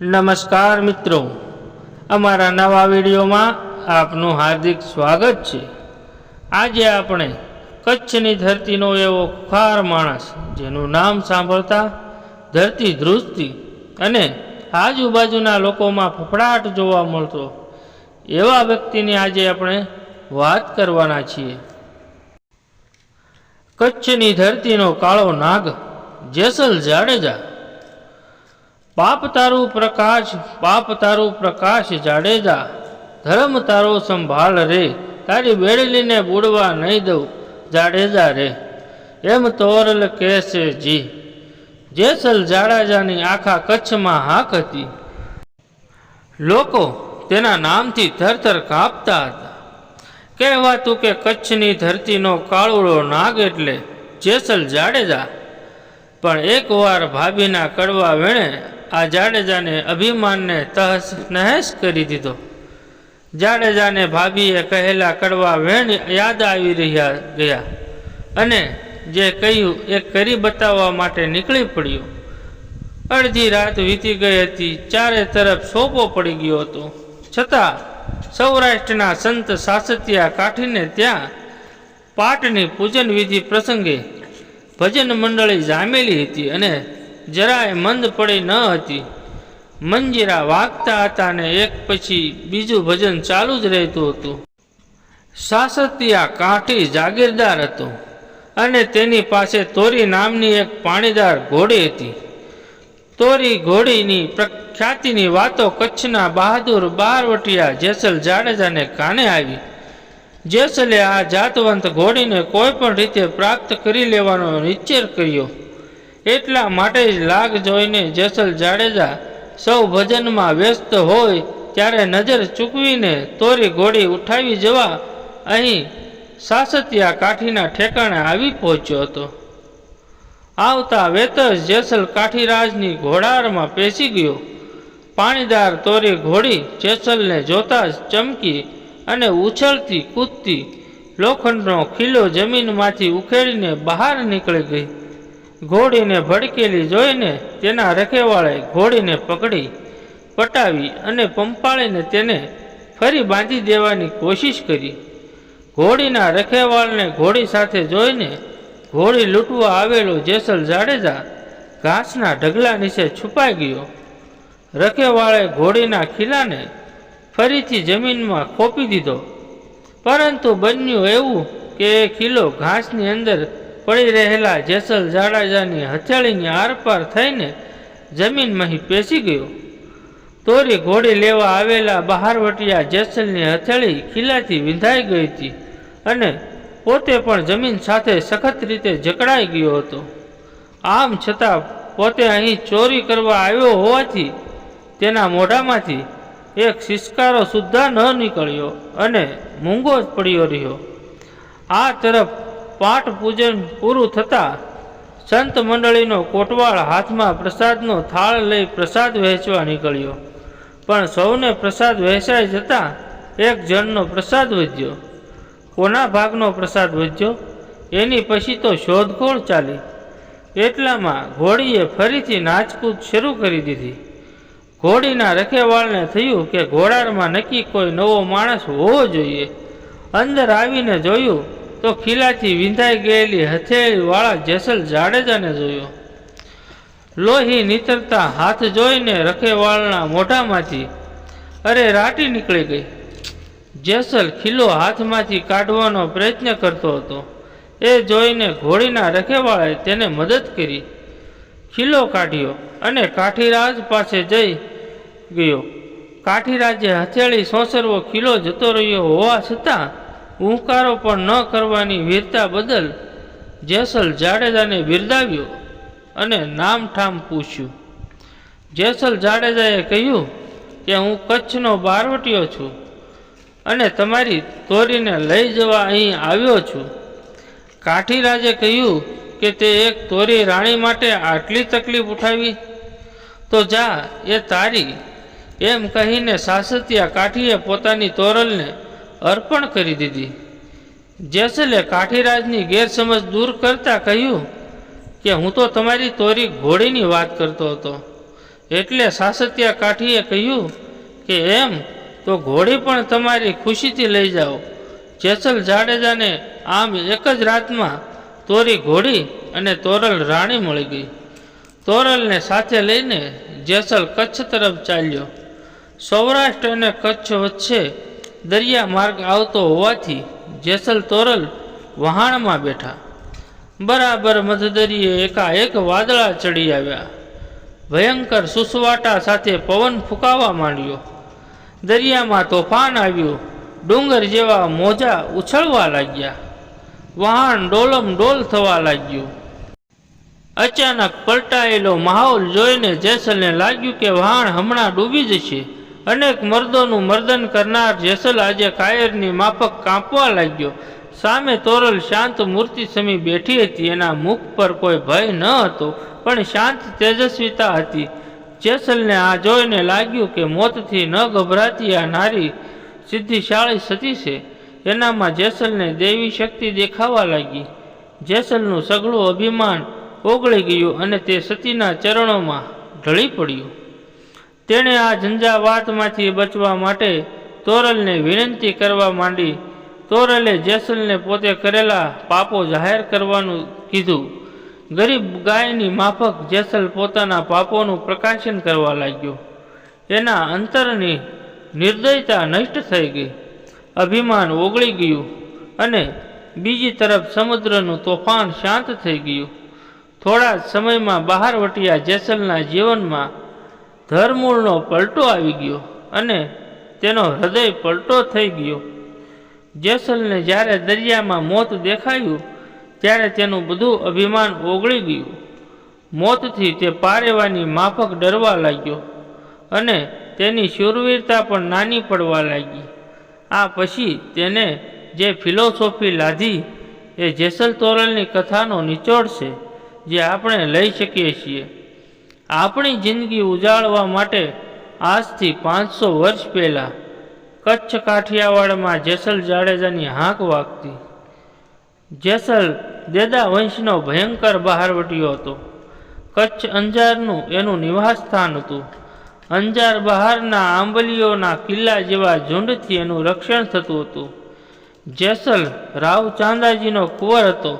નમસ્કાર મિત્રો. અમારા નવા વિડીયોમાં આપનું હાર્દિક સ્વાગત છે. આજે આપણે કચ્છની ધરતીનો એવો ખાર માણસ, જેનું નામ સાંભળતા ધરતી ધ્રુજતી અને આજુબાજુના લોકોમાં ફફડાટ જોવા મળતો, એવા વ્યક્તિની આજે આપણે વાત કરવાના છીએ. કચ્છની ધરતીનો કાળો નાગ જેસલ જાડેજા પાપ તારું પ્રકાશ પાપ તારું પ્રકાશ જાડેજા. ધર્મ તારો સંભાળ રે, તારી બેડલીને બુડવા નહીં દઉં, જાડેજા રે. એમ તોરલ કહેશે જી જેસલ જાડેજાની આખા કચ્છમાં હાક હતી. લોકો તેના નામથી થરથર કાપતા હતા. કહેવાતું કે કચ્છની ધરતીનો કાળુડો નાગ એટલે જેસલ જાડેજા. પણ એકવાર ભાભીના કડવા વેણે આ જાડેજાને અભિમાનને તહસ નહેસ કરી દીધો. જાડેજાને ભાભીએ કહેલા કડવા વેણ યાદ આવી રહ્યા ગયા. અને જે કહ્યું એ કરી બતાવવા માટે નીકળી પડ્યું. અડધી રાત વીતી ગઈ હતી, ચારે તરફ સોપો પડી ગયો હતો. છતાં સૌરાષ્ટ્રના સંત સાસતિયા કાઠીને ત્યાં પાટની પૂજન વિધિ પ્રસંગે ભજન મંડળી જામેલી હતી અને જરાય મંદ પડી ન હતી. મંજીરા વાગતા હતા અને એક પછી બીજું ભજન ચાલુ જ રહેતું હતું. સાસતિયા કાઠી જાગીરદાર હતો અને તેની પાસે તોરી નામની એક પાણીદાર ઘોડી હતી. તોરી ઘોડીની પ્રખ્યાતિની વાતો કચ્છના બહાદુર બારવટિયા જેસલ જાડેજાને કાને આવી? જેસલે આ જાતવંત ઘોડીને કોઈ પણ રીતે પ્રાપ્ત કરી લેવાનો નિશ્ચય કર્યો. એટલા માટે જ લાગ જોઈને જેસલ જાડેજા સૌ ભજનમાં વ્યસ્ત હોય ત્યારે નજર ચૂકવીને તોરી ઘોડી ઉઠાવી જવા અહીં સાસતિયા કાઠીના ઠેકાણે આવી પહોંચ્યો હતો. આવતા વેત જ જેસલ કાઠીરાજની ઘોડારમાં પેસી ગયો. પાણીદાર તોરી ઘોડી જેસલને જોતા જ ચમકી અને ઉછળતી કૂદતી લોખંડનો ખીલો જમીનમાંથી ઉખેડીને બહાર નીકળી ગઈ. ઘોડીને ભડકેલી જોઈને તેના રખેવાળે ઘોડીને પકડી પટાવી અને પંપાળીને તેને ફરી બાંધી દેવાની કોશિશ કરી. ઘોડીના રખેવાળને ઘોડી સાથે જોઈને ઘોડી લૂંટવા આવેલો જેસલ જાડેજા ઘાસના ઢગલા નીચે છુપાઈ ગયો. રખેવાળે ઘોડીના ખીલાને ફરીથી જમીનમાં ખોપી દીધો. પરંતુ બન્યું એવું કે એ ખીલો ઘાસની અંદર પડી રહેલા જેસલ જાડાજાની હથેળીની આરપાર થઈને જમીનમાં પેસી ગયો. તોરી ઘોડી લેવા આવેલા બહારવટિયા જેસલની હથેળી ખીલાથી વિંધાઈ ગઈ હતી અને પોતે પણ જમીન સાથે સખત રીતે જકડાઈ ગયો હતો. આમ છતાં પોતે અહીં ચોરી કરવા આવ્યો હોવાથી તેના મોઢામાંથી એક સિસકારો સુદ્ધા ન નીકળ્યો અને મૂંગો જ પડ્યો રહ્યો. આ તરફ પાઠ પૂજન પૂરું થતાં સંત મંડળીનો કોટવાળ હાથમાં પ્રસાદનો થાળ લઈ પ્રસાદ વહેંચવા નીકળ્યો. પણ સૌને પ્રસાદ વહેંચાઈ જતાં એક જણનો પ્રસાદ વધ્યો. કોના ભાગનો પ્રસાદ વધ્યો? એની પછી તો શોધખોળ ચાલી. એટલામાં ઘોડીએ ફરીથી નાચકૂદ શરૂ કરી દીધી. ઘોડીના રખેવાળને થયું કે ઘોડારમાં નક્કી કોઈ નવો માણસ હોવો જોઈએ. અંદર આવીને જોયું તો ખીલાથી વિંધાઈ ગયેલી હથેળીવાળા જેસલ જાડેજાને જોયો. લોહી નીતરતા હાથ જોઈને રખેવાળના મોઢામાંથી અરે રાટી નીકળી ગઈ. જેસલ ખીલો હાથમાંથી કાઢવાનો પ્રયત્ન કરતો હતો. એ જોઈને ઘોડીના રખેવાળાએ તેને મદદ કરી. ખીલો કાઢ્યો અને કાઠીરાજ પાસે જઈ ગયો. કાઠીરાજે હથેળી સોસરવો ખીલો જતો રહ્યો હોવા છતાં હુંકારો પણ ન કરવાની વીરતા બદલ જેસલ જાડેજાને બિરદાવ્યો અને નામઠામ પૂછ્યું. જેસલ જાડેજાએ કહ્યું કે, હું કચ્છનો બારવટીયો છું અને તમારી તોરીને લઈ જવા અહીં આવ્યો છું. કાઠીરાજે કહ્યું કે, તે એક તોરી રાણી માટે આટલી તકલીફ ઉઠાવી? તો જા, એ તારી. એમ કહીને સાસતિયા કાઠીએ પોતાની તોરલને અર્પણ કરી દીધી. જેસલે કાઠીરાજની ગેરસમજ દૂર કરતા કહ્યું કે હું તો તમારી તોરી ઘોડીની વાત કરતો હતો. એટલે સાસત્યા કાઠીએ કહ્યું કે એમ, તો ઘોડી પણ તમારી ખુશીથી લઈ જાઓ. જેસલ જાડેજાને આમ એક જ રાતમાં તોરી ઘોડી અને તોરલ રાણી મળી ગઈ. તોરલને સાથે લઈને જેસલ કચ્છ તરફ ચાલ્યો. સૌરાષ્ટ્ર અને કચ્છ વચ્ચે દરિયા માર્ગ આવતો હોવાથી જેસલ તોરલ વહાણમાં બેઠા. બરાબર મધદરીએ એકાએક વાદળા ચડી આવ્યા. ભયંકર સુસવાટા સાથે પવન ફૂંકાવા માંડ્યો. દરિયામાં તોફાન આવ્યું. ડુંગર જેવા મોજા ઉછળવા લાગ્યા. વહાણ ડોલમ ડોલ થવા લાગ્યું. અચાનક પલટાયેલો માહોલ જોઈને જેસલને લાગ્યું કે વહાણ હમણાં ડૂબી જશે. અનેક મર્દોનું મર્દન કરનાર જેસલ આજે કાયરની માફક કાંપવા લાગ્યો. સામે તોરલ શાંત મૂર્તિ સમી બેઠી હતી. એના મુખ પર કોઈ ભય ન હતો, પણ શાંત તેજસ્વીતા હતી. જેસલને આ જોઈને લાગ્યું કે મોતથી ન ગભરાતી આ નારી સિદ્ધિશાળી સતી છે. એનામાં જેસલને દેવી શક્તિ દેખાવા લાગી. જેસલનું સઘળું અભિમાન ઓગળી ગયું અને તે સતીના ચરણોમાં ઢળી પડ્યું. તેણે આ ઝંઝાવાતમાંથી બચવા માટે તોરલને વિનંતી કરવા માંડી. તોરલે જેસલને પોતે કરેલા પાપો જાહેર કરવાનું કીધું. ગરીબ ગાયની માફક જેસલ પોતાના પાપોનું પ્રકાશન કરવા લાગ્યો. એના અંતરની નિર્દયતા નષ્ટ થઈ ગઈ. અભિમાન ઓગળી ગયું અને બીજી તરફ સમુદ્રનું તોફાન શાંત થઈ ગયું. થોડા સમયમાં બહારવટિયા જેસલના જીવનમાં ધરમૂળનો પલટો આવી ગયો અને તેનો હૃદય પલટો થઈ ગયો. જેસલને જ્યારે દરિયામાં મોત દેખાયું, ત્યારે તેનું બધું અભિમાન ઓગળી ગયું. મોતથી તે પારેવાની માફક ડરવા લાગ્યો અને તેની શૂરવીરતા પણ નાની પડવા લાગી. આ પછી તેને જે ફિલોસોફી લાધી એ જેસલ તોરલની કથાનો નિચોડ છે, જે આપણે લઈ શકીએ છીએ. આપણી જિંદગી ઉજાળવા માટે આજથી પાંચસો વર્ષ પહેલાં કચ્છ કાઠિયાવાડમાં જેસલ જાડેજાની હાંક વાગતી. જેસલ દેદા વંશનો ભયંકર બહારવટીયો હતો. કચ્છ અંજારનું એનું નિવાસ સ્થાન હતું. અંજાર બહારના આંબલીઓના કિલ્લા જેવા ઝુંડથી એનું રક્ષણ થતું હતું. જેસલ રાવ ચાંદાજીનો કુંવર હતો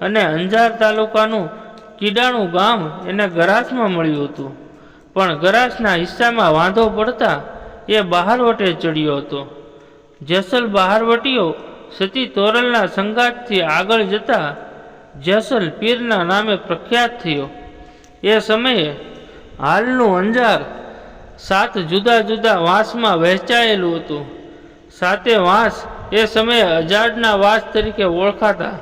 અને અંજાર તાલુકાનું કીડાણું ગામ એને ગરાસમાં મળ્યું હતું. પણ ગરાસના હિસ્સામાં વાંધો પડતા એ બહારવટે ચડ્યો હતો. જેસલ બહારવટીઓ સતી તોરલના સંગાતથી આગળ જતા જેસલ પીરના નામે પ્રખ્યાત થયો. એ સમયે હાલનું અંજાર સાત જુદા જુદા વાંસમાં વહેંચાયેલું હતું. સાતે વાંસ એ સમયે અજાડના વાસ તરીકે ઓળખાતા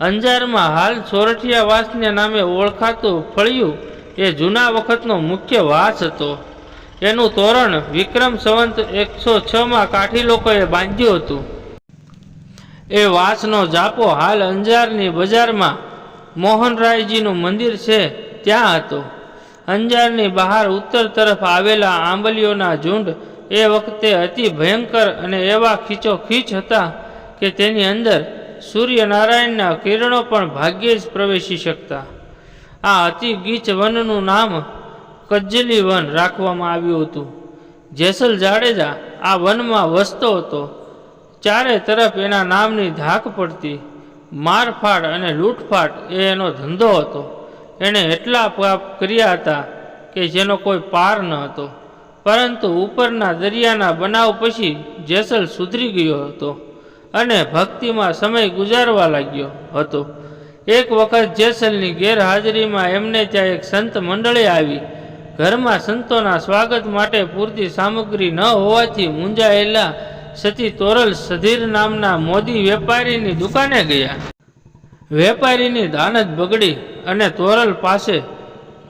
અંજારમાં હાલ સોરઠિયા વાસને નામે ઓળખાતું ફળિયું એ જૂના વખતનો મુખ્ય વાસ હતો. એનું તોરણ વિક્રમ સંવંત એકસો છમાં કાઠી લોકોએ બાંધ્યું હતું. એ વાસનો જાપો હાલ અંજારની બજારમાં મોહનરાયજીનું મંદિર છે ત્યાં હતો. અંજારની બહાર ઉત્તર તરફ આવેલા આંબલીઓના ઝુંડ એ વખતે અતિ ભયંકર અને એવા ખીચોખીચ હતા કે તેની અંદર સૂર્યનારાયણના કિરણો પણ ભાગ્યે જ પ્રવેશી શકતા. આ અતિ ગીચ વનનું નામ કજ્જલી વન રાખવામાં આવ્યું હતું. જેસલ જાડેજા આ વનમાં વસતો હતો. ચારે તરફ એના નામની ધાક પડતી. મારફાડ અને લૂંટફાટ એ એનો ધંધો હતો. એણે એટલા પાપ કર્યા હતા કે જેનો કોઈ પાર ન હતો. પરંતુ ઉપરના દરિયાના બનાવ પછી જેસલ સુધરી ગયો હતો. અને ભક્તિમાં સમય ગુજારવા લાગ્યો હતો. એક વખત જેસલની ગેરહાજરીમાં એમને ત્યાં એક સંત મંડળી આવી. ઘરમાં સંતોના સ્વાગત માટે પૂરતી સામગ્રી ન હોવાથી મૂંઝાયેલા સતી તોરલ સધીર નામના મોદી વેપારીની દુકાને ગયા. વેપારીની દાનત બગડી અને તોરલ પાસે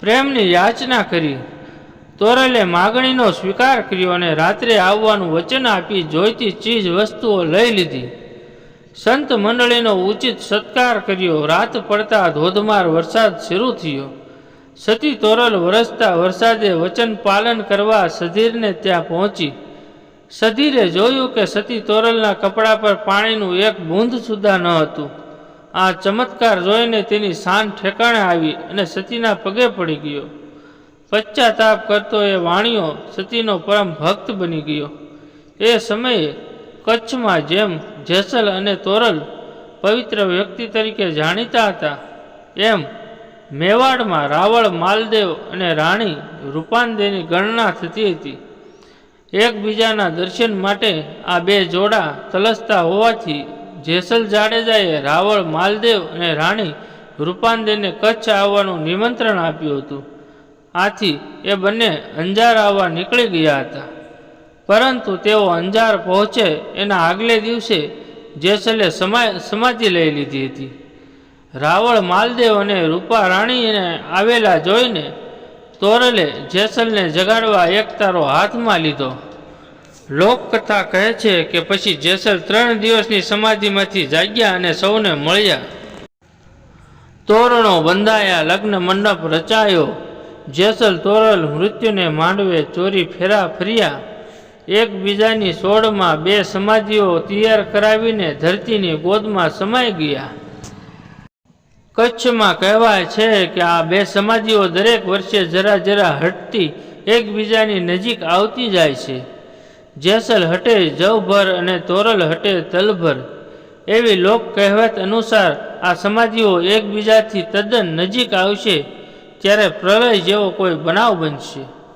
પ્રેમની યાચના કરી. તોરલે માગણીનો સ્વીકાર કર્યો અને રાત્રે આવવાનું વચન આપી જોઈતી ચીજ વસ્તુઓ લઈ લીધી. સંત મંડળીનો ઉચિત સત્કાર કર્યો. રાત પડતા ધોધમાર વરસાદ શરૂ થયો. સતી તોરલ વરસતા વરસાદે વચન પાલન કરવા સધીરને ત્યાં પહોંચી. સધીરે જોયું કે સતી તોરલના કપડા પર પાણીનું એક બૂંદ સુદ્ધા ન હતું. આ ચમત્કાર જોઈને તેની શાન ઠેકાણે આવી અને સતીના પગે પડી ગયો. પશ્ચાતાપ કરતો એ વાણિયો સતીનો પરમ ભક્ત બની ગયો. એ સમયે કચ્છમાં જેમ જેસલ અને તોરલ પવિત્ર વ્યક્તિ તરીકે જાણીતા હતા, એમ મેવાડમાં રાવળ, માલદેવ અને રાણી રૂપાંદેની ગણના થતી હતી. એકબીજાના દર્શન માટે આ બે જોડા તલસતા હોવાથી જેસલ જાડેજાએ રાવળ, માલદેવ અને રાણી રૂપાંદેને કચ્છ આવવાનું નિમંત્રણ આપ્યું હતું. આથી એ બંને અંજાર આવવા નીકળી ગયા હતા. પરંતુ તેઓ અંજાર પહોંચે એના આગલે દિવસે જેસલે સમા, સમાધિ લઈ લીધી હતી. રાવળ માલદેવ અને રૂપા રાણીને આવેલા જોઈને તોરલે જેસલને જગાડવા એક તારો હાથમાં લીધો. લોકકથા કહે છે કે પછી જેસલ ત્રણ દિવસની સમાધિમાંથી જાગ્યા અને સૌને મળ્યા. તોરણો બંધાયા, લગ્ન મંડપ રચાયો જેસલ તોરલ મૃત્યુને માંડવે ચોરી ફેરા ફર્યા. એકબીજાની સોળમાં બે સમાધિઓ તૈયાર કરાવીને ધરતીની ગોદમાં સમાઈ ગયા. કચ્છમાં કહેવાય છે કે આ બે સમાધિઓ દરેક વર્ષે જરા જરા હટતી એકબીજાની નજીક આવતી જાય છે. જેસલ હટે જવભર અને તોરલ હટે તલભર. એવી લોક કહેવત અનુસાર આ સમાધિઓ એકબીજાથી તદ્દન નજીક આવશે. ત્યારે પ્રલય જેવો કોઈ બનાવ બનશે.